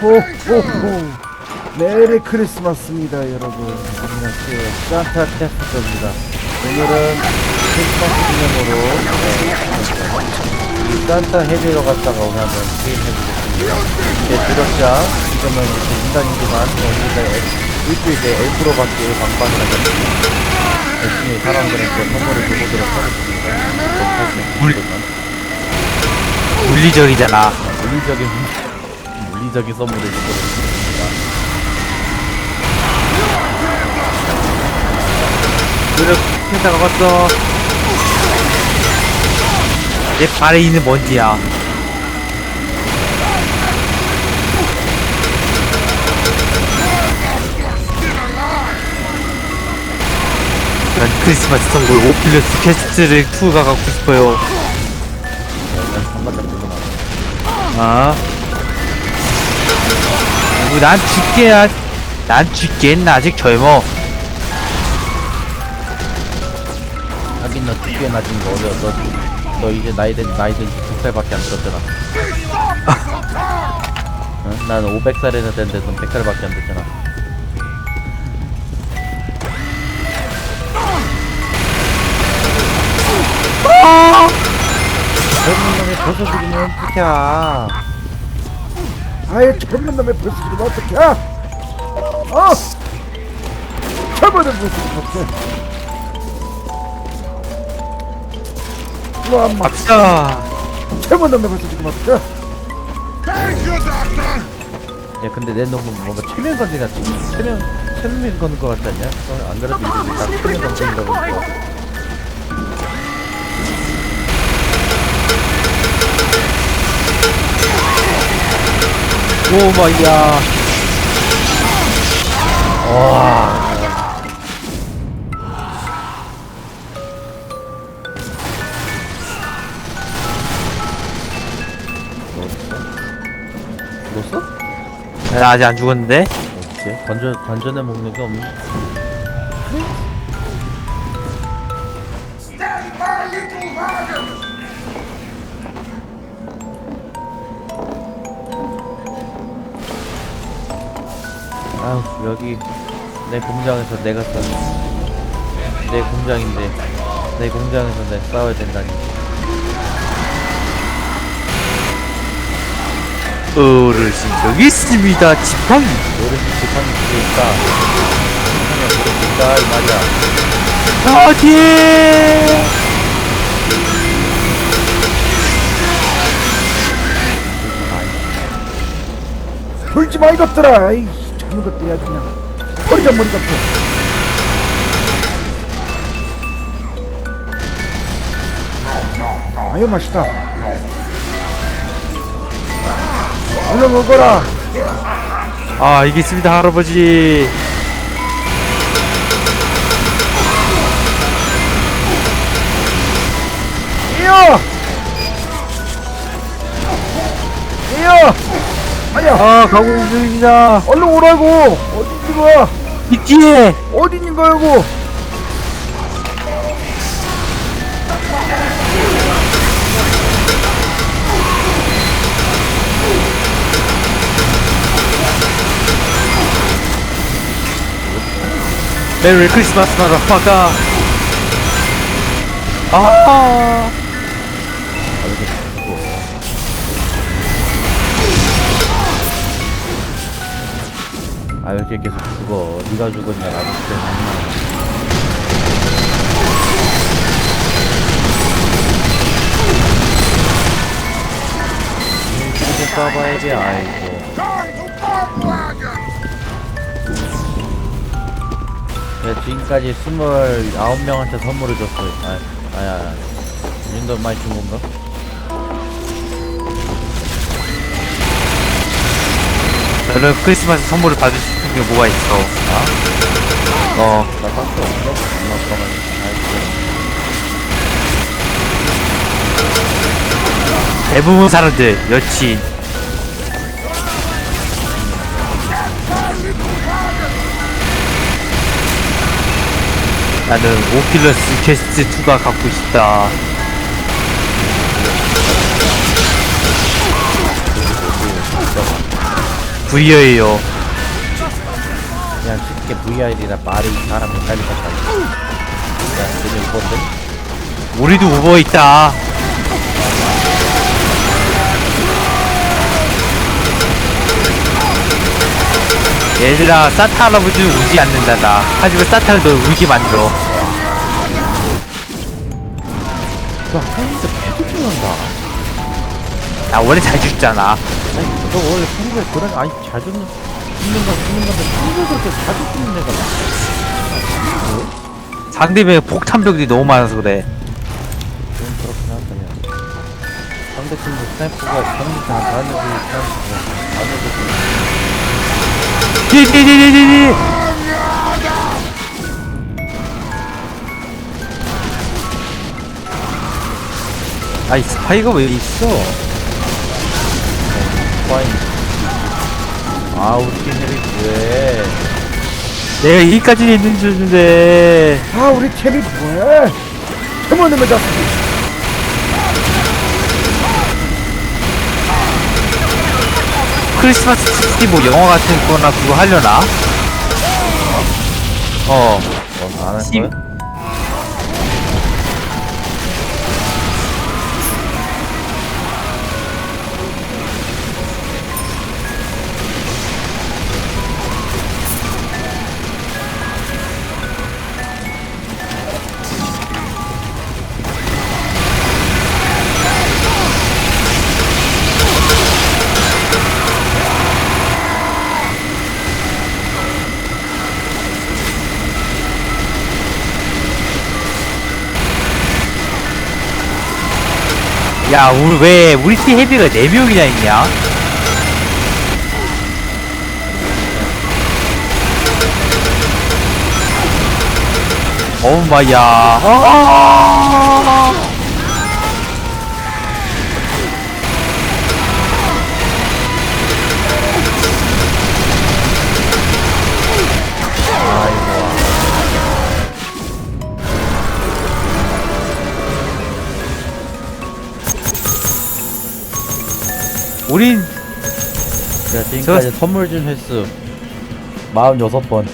호호호. 메리 크리스마스입니다 여러분. 안녕하세요. 산타 테스트입니다. 오늘은 크리스마스 기념으로 네, 이 산타 해외로 갔다가 오늘 한번 게임 해보겠습니다 제 드럭자 지금은 이렇게 인간이지만 우리가 일주일에 1%밖에 방방을 하거든요 열심히 사람들한테 선물을 줘보도록 하겠습니다. 물- 물리적이잖아. 물리적인 물리적인 선물을 주도록 그래, 펜타가 갔어. 내 발에 있는 먼지야. 난 크리스마스 선물 오플러스 캐스트를 2가 갖고 싶어요. 나 아. 난 죽게야. 난 죽기엔 아직 젊어. 하긴 너 두께 낮은 거 어려 너, 너 이제 나이 된 나이 된 100살밖에 안 들었잖아 응? 난 500살이나 됐는데 넌 100살밖에 안 됐잖아 젊은 놈이 벗어 죽이면 어떡해 아예 젊은 놈이 벗어 죽이면 어떡해 어! 젊은 어떡해 일로 와, 마 아싸. 최고 놈에 벌써 지금 어떡해? 야 근데 내 놈은 뭔가 최면 건지 같지? 최면 최면 거는 거 같지 않냐? 어, 안 그래도 다 최면 건진다고 했어 오 마이야. 와 죽었어? 나 아직 안 죽었는데? 어째? 관전 관전해 먹는 게 없네. 아우 여기 내 공장에서 내가 싸. 내 공장인데 내 공장에서 내가 싸워야 된다니. 어르신 여기 있습니다. 지팡이. 어르신 집하는 집에 있다. 세상에 어르신 있다 이 말이야. 어디? 돌지 마 이것들아 아이 젊은 것들이야 그냥 머리가 머리 같아 아유 맛있다. 얼른 먹어라. 아 이게 있습니다 할아버지. 아야 아 가고 있는 중입니다. 얼른 오라고 어디 있는 거야 이 뒤에. 어디 있는 거야 이거 메리 크리스마스 마라파가. 아. 아 이렇게 계속 죽어. 네가 죽었냐 나도 죽었냐 써봐야지 아이고. 야 지금까지 스물아홉 명한테 선물을 줬어 아, 아야 이 정도 많이 준 건가? 저는 크리스마스 선물을 받을 수 있는 게 뭐가 있어? 어. 나 봤어 없어? 엄마 아빠가 아이고 대부분 사람들 여친 나는 오킬러스 퀘스트 2가 갖고 싶다 V어예요. 그냥 쉽게 VR이라 말이 사람 헷갈릴 것 같다. 그냥 그냥 이건데? 우리도 우버 있다. 얘들아, 산타 할아버지는 울지 않는다다. 하지만 산타는 널 울게 만들어. 야, 팬이서 계속 죽는다. 나 원래 잘 죽잖아. 아니, 너 원래 팬이가 그런, 아니, 잘 죽는, 죽는 건 죽는 건데, 팬이가 그렇게 자주 죽는 애가 상대방에 폭탄병들이 너무 많아서 그래. 좀 그렇긴 하다, 야. 상대팀도 스나이퍼가 상대팀 한 다른 애들이 스나이퍼가 다른 애들이 디디디디디디! 아이, 스파이가 왜 있어? 와인. 아, 우리 팀 혜리 뭐해? 내가 여기까지 있는 줄 알았는데. 아, 우리 챔이 뭐해? 챔원을 맞았어. 크리스마스 트리 뭐 영화 같은 거나 그거 하려나? 어. 어, 안할 심- 거야? 야, 우리 왜 우리 팀 헤비가 4명이나 있냐? 어우 마야. 우린 제가 지금까지 저- 선물 준 횟수 46번.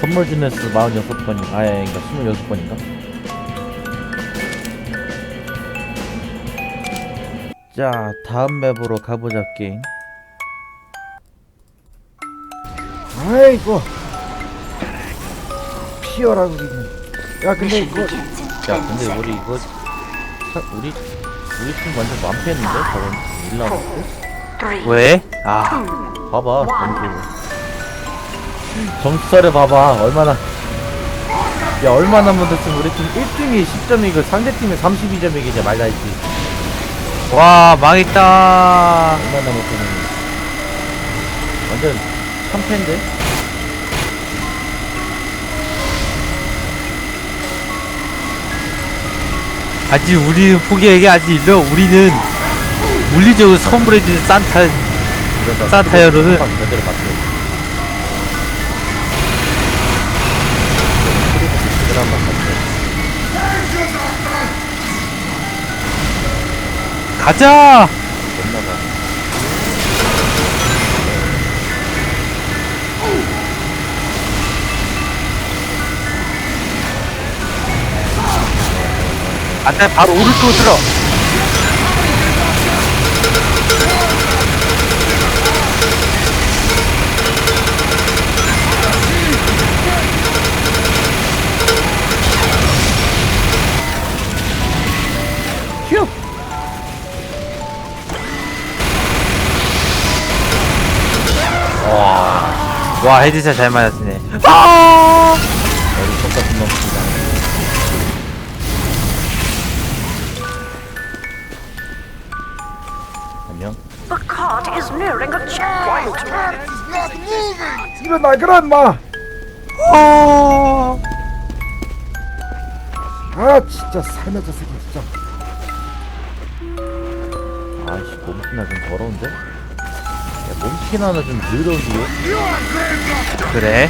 선물 준 횟수 46번이, 아, 예, 그러니까 26번인가? 자, 다음 맵으로 가보자, 게임. 아이고. 피어라, 우리는. 야, 근데 이거. 야, 근데 우리 이거. 사, 우리, 우리 팀 완전 만패했는데? 저번 1라운드? 왜? 아, 봐봐, 점수. 점수를 봐봐, 얼마나. 야, 얼마나 못했으면 우리 팀 1등이 10점이고 상대팀이 32점이기 이제 말다 했지. 와 망했다. 얼마나 못했는데. 완전 참패인데? 아직 우리는 포기하기 아직 일러. 우리는 물리적으로 선물해주는 산타. 이러다 산타 여러분. 제대로 맞춰. 제대로 한번 맞춰. 가자. 안돼 바로 오른쪽으로 들어. 휴! 와 헤드샷 잘 맞았네. 여 일어나 그란마 어. 아 진짜 살면서 새끼 진짜 아이씨 몸키나 좀 더러운데? 야 몸키나는 좀 더러운데요? 그래?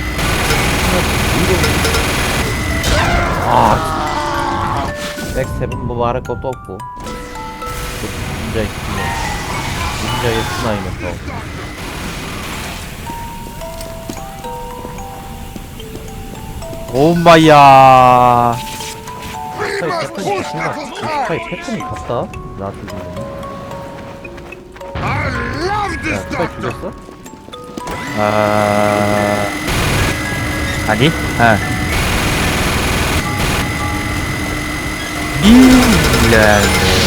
아 백세븐 뭐 말할 것도 없고 닌자의 스킨 닌자의 스나이면서 오마야. 스파이 패턴이 같은가? 스파이 패턴이 같다? 나한테 보면 야 스파이 죽였어? 아. 아니? 아. 밀란.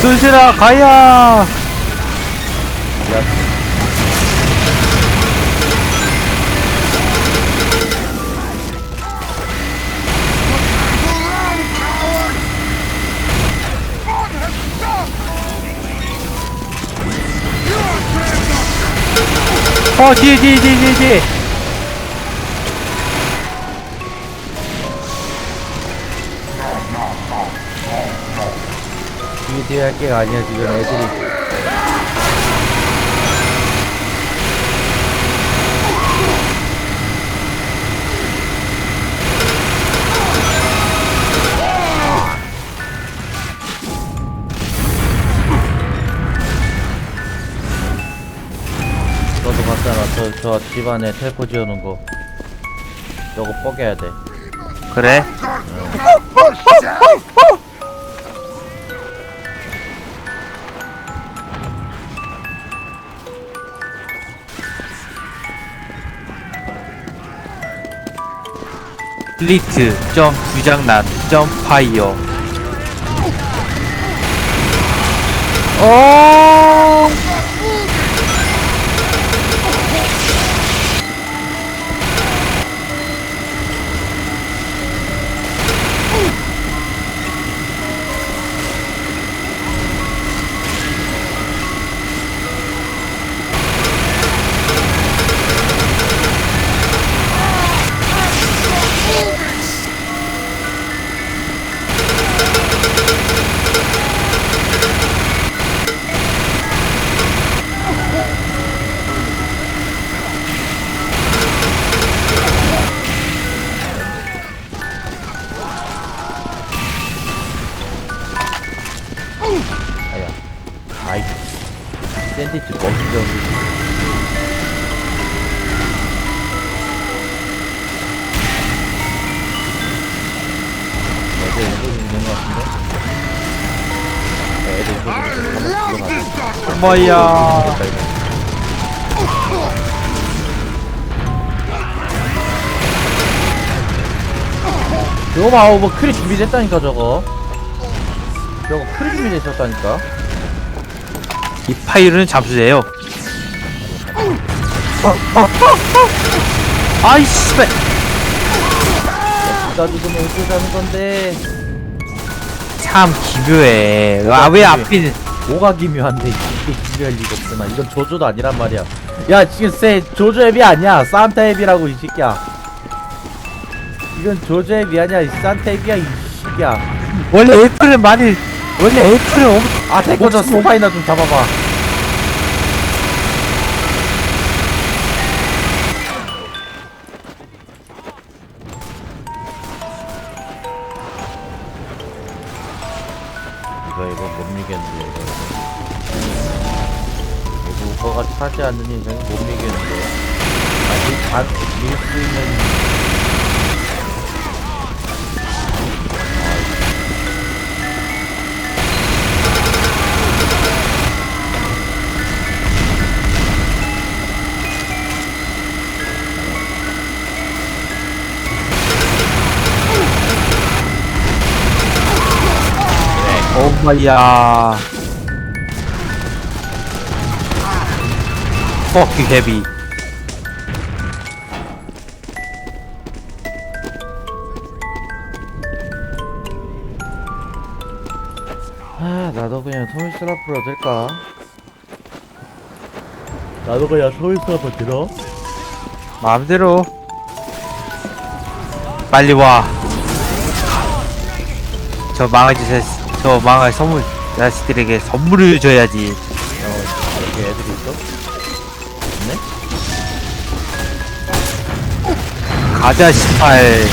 쏘시라 가야. 야어 뒤에 뒤에 뒤에 뒤에 뒤에. 게 아니야 지금 애들이 너도 봤잖아 저, 저 집안에 텔포 지어놓은 거 저거 뻐개야 돼 그래? 플리트 점 부장난 점 파이어 어 아이 샌드위치 먹이죠 애들 이거 있는 것 같은데? 네, 애들 이거 한번 들어가자 엄마야 됐다, 이거. 봐, 뭐 크리 준비됐다니까 저거. 저거 크리 준비됐었다니까. 이 파이어는 잠수돼요 아이 씨 발 나 죽으면 어떻게 하는 건데? 참 기묘해 아 왜 앞이 뭐가 기묘한데 이게 기묘할 리가 없구나. 이건 조조도 아니란 말이야. 야 지금 쎄 조조 앱이 아니야. 산타 앱이라고 이 새끼야. 이건 조조 앱이 아니야. 이 산타 앱이야 이 새끼야. 원래 애플은 많이 원래 애플은 엄... 아 됐고 저 스파이나 좀 잡아봐. 이거 오빠가 차지 않는 이상은 못 이겠는데. 아직 안 밀수 있는 엄마야 Fuck you heavy 아 나도 그냥 소울스라프로 될까? 나도 그냥 소울스라프 들어? 마음대로 빨리 와 저 망할 짓 했, 저 망할 선물 자식들에게 선물을 줘야지. 어, 여기 애들이 가자 18.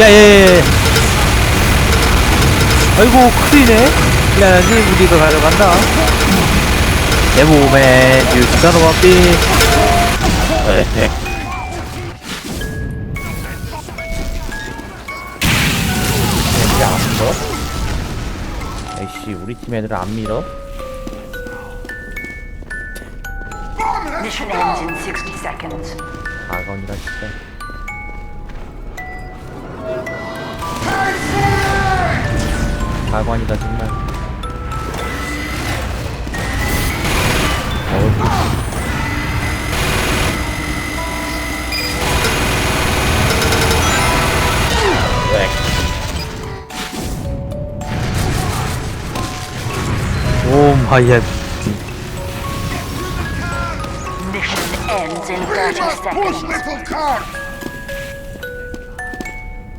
야야야. 아이고 큰일이네. 야 이제 우리가 가져간다. 내 몸에 안 밀어? 에이씨 우리 팀 애들 안 밀어? Mission ends in 60 seconds. 가건이라 진짜 가관이다 정말 어우 오 마이야. Ends in 30 seconds.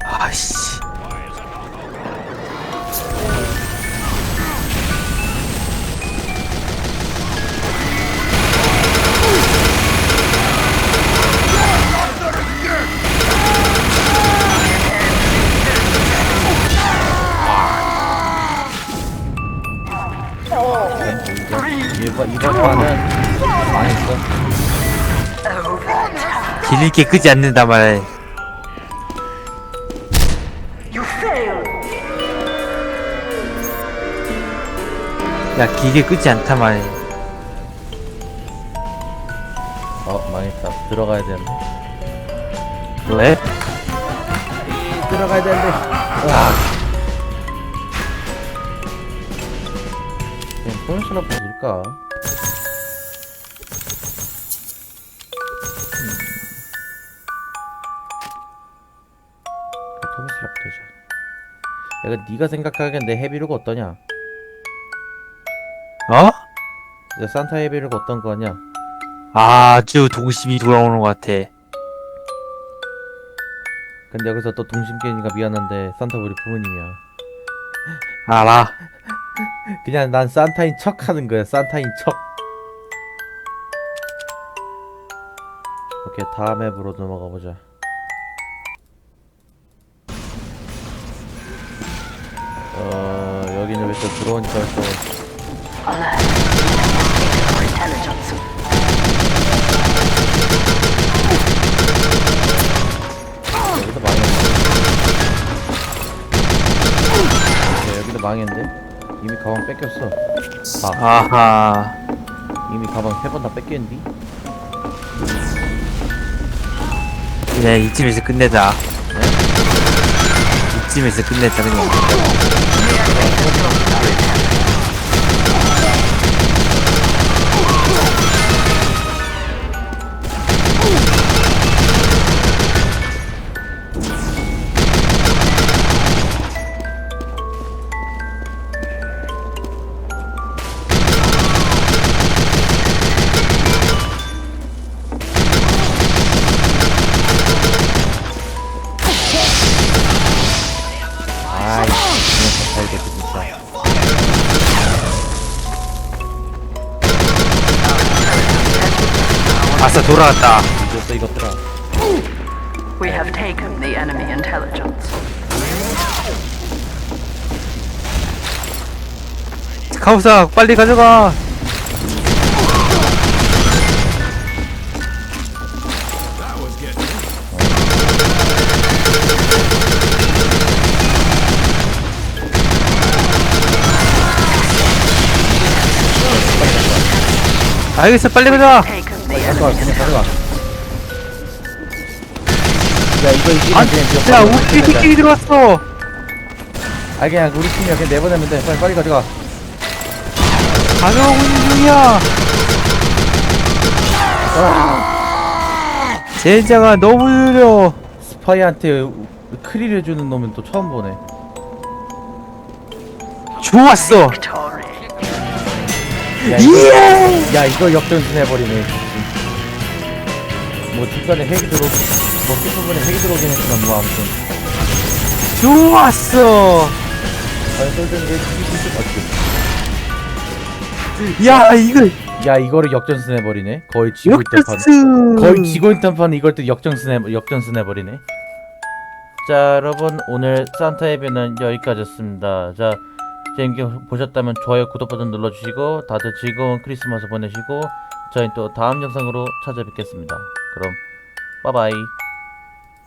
아씨. 이번 이번 판은 망했어. 길게 끄지 않는다 말. You fail. 야 길게 끄지 않다 말. 어 망했다 들어가야 되는데 왜? 들어가야 되는데 아 그냥 포인트나 보실까 야, 그 네가 생각하기엔 내 헤비로가 어떠냐? 어? 내 산타 헤비로가 어떤 거냐? 아주 동심이 돌아오는 것 같아. 근데 여기서 또 동심 깨니까 미안한데 산타 우리 부모님이야. 알아. 그냥 난 산타인 척 하는 거야. 산타인 척. 오케이 다음 앱으로 넘어가 보자. 또 들어오니까 또. 여기도 망했네. 오케이, 여기도 망했는데 이미 가방 뺏겼어. 아 아하. 이미 가방 세 번 다 뺏겼는데. 그냥 이쯤에서 끝내자. 이쯤에서 끝내자 그냥. 돌아왔다. 이겼어 이것들아. We have taken the enemy intelligence. 카우사 빨리 가져가. 알겠어 빨리 가자. 가져가 그냥 가져가. 야 이거 이기면 그냥 야 기억 우리 팀끼리 들어왔어. 아 그냥 우리 팀이야 그냥 내보내면 돼 빨리 빨리 가져가 가져오고 있는 중이야. 젠장아 너무 느려. 스파이한테 우- 크리를 주는 놈은 또 처음 보네 좋았어. 야 이거, 예. 야, 이거 역전승 해버리네 뭐 중간에 핵이 들어 뭐 끝부분에 핵이 들어오긴 했지만 뭐 아무튼. 좋았어. 과연? 야 이거! 야 이거를 역전승 해버리네. 거의 지고 있던 판 역전승 거의 지고 있던 판 이걸 또 역전승 해 역전승 해버리네. 자 여러분 오늘 산타 예배는 여기까지였습니다. 자 재밌게 보셨다면 좋아요 구독 버튼 눌러주시고 다들 즐거운 크리스마스 보내시고 저희 또 다음 영상으로 찾아뵙겠습니다 그럼 빠바이.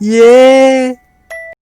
예